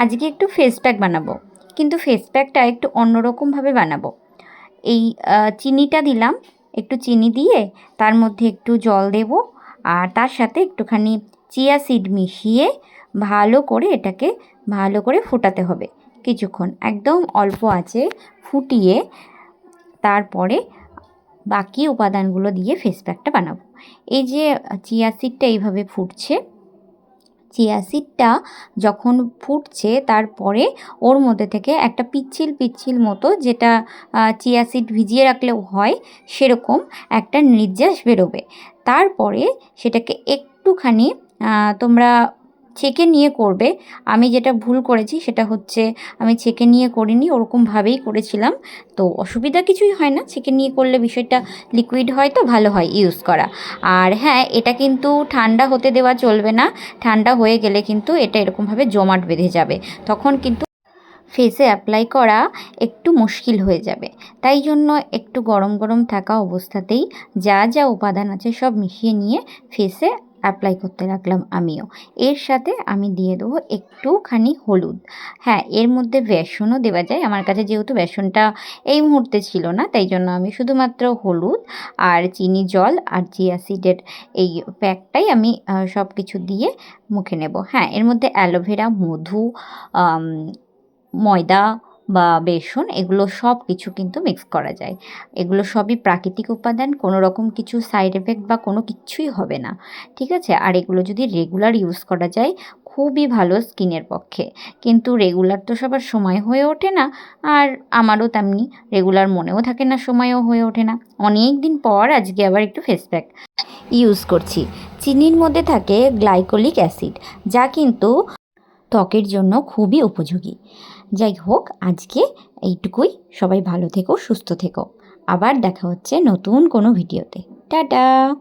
আজকে একটু face pack বানাবো। কিন্তু ফেস প্যাকটা একটু অন্যরকমভাবে বানাবো। এই চিনিটা দিলাম, একটু চিনি দিয়ে তার মধ্যে একটু জল দেব আর তার সাথে একটুখানি চিয়া সিড মিশিয়ে ভালো করে এটাকে ভালো করে ফোটাতে হবে। কিছুক্ষণ, একদম অল্প আছে, ফুটিয়ে তারপরে বাকি উপাদানগুলো দিয়ে ফেস প্যাকটা বানাবো। এই যে চিয়া সিডটা এইভাবে ফুটছে চিয়া সিডটা যখন ফুটছে তারপরে ওর মধ্যে থেকে একটা পিচ্ছিল পিচ্ছিল মতো যেটা চিয়া সিড ভিজিয়ে রাখলেও হয়, সেরকম একটা নির্যাস বেরোবে। তারপরে সেটাকে একটুখানি তোমরা ছেঁকে নিয়ে করবে। আমি যেটা ভুল করেছি সেটা হচ্ছে আমি ছেঁকে নিয়ে করিনি, ওরকমভাবেই করেছিলাম। তো অসুবিধা কিছুই হয় না ছেঁকে নিয়ে করলে বিষয়টা লিকুইড হয় তো ভালো হয় ইউজ করা। আর হ্যাঁ এটা কিন্তু ঠান্ডা হতে দেওয়া চলবে না, ঠান্ডা হয়ে গেলে কিন্তু এটা এরকমভাবে জমাট বেঁধে যাবে। তখন কিন্তু ফেসে অ্যাপ্লাই করা একটু মুশকিল হয়ে যাবে। তাই জন্য একটু গরম গরম থাকা অবস্থাতেই যা যা উপাদান আছে সব মিশিয়ে নিয়ে ফেসে অ্যাপ্লাই করতে রাখলাম আমিও। এর সাথে আমি দিয়ে দেবো একটুখানি হলুদ। হ্যাঁ এর মধ্যে বেসনও দেওয়া যায়। আমার কাছে যেহেতু বেসনটা এই মুহূর্তে ছিল না, তাই জন্য আমি শুধুমাত্র হলুদ আর চিনি, জল আর সিডের এই প্যাকটাই আমি সব কিছু দিয়ে মুখে নেব। হ্যাঁ এর মধ্যে অ্যালোভেরা, মধু ময়দা বা বেসন, এগুলো সব কিছু কিন্তু মিক্স করা যায়। এগুলো সবই প্রাকৃতিক উপাদান, কোনো রকম কিছু সাইড এফেক্ট বা কোনো কিছুই হবে না, ঠিক আছে? আর এগুলো যদি রেগুলার ইউজ করা যায়, খুবই ভালো স্কিনের পক্ষে। কিন্তু রেগুলার তো সবার সময় হয়ে ওঠে না, আর আমারও তেমনি রেগুলার মনেও থাকে না, সময়ও হয়ে ওঠে না। অনেক দিন পর আজকে আবার একটু ফেস প্যাক ইউজ করছি। চিনির মধ্যে থাকে গ্লাইকোলিক অ্যাসিড যা কিন্তু ত্বকের জন্য খুবই উপযোগী। যাই হোক আজকে এইটুকুই। সবাই ভালো থেকো, সুস্থ থেকো। আবার দেখা হচ্ছে নতুন কোনো ভিডিওতে। টাটা!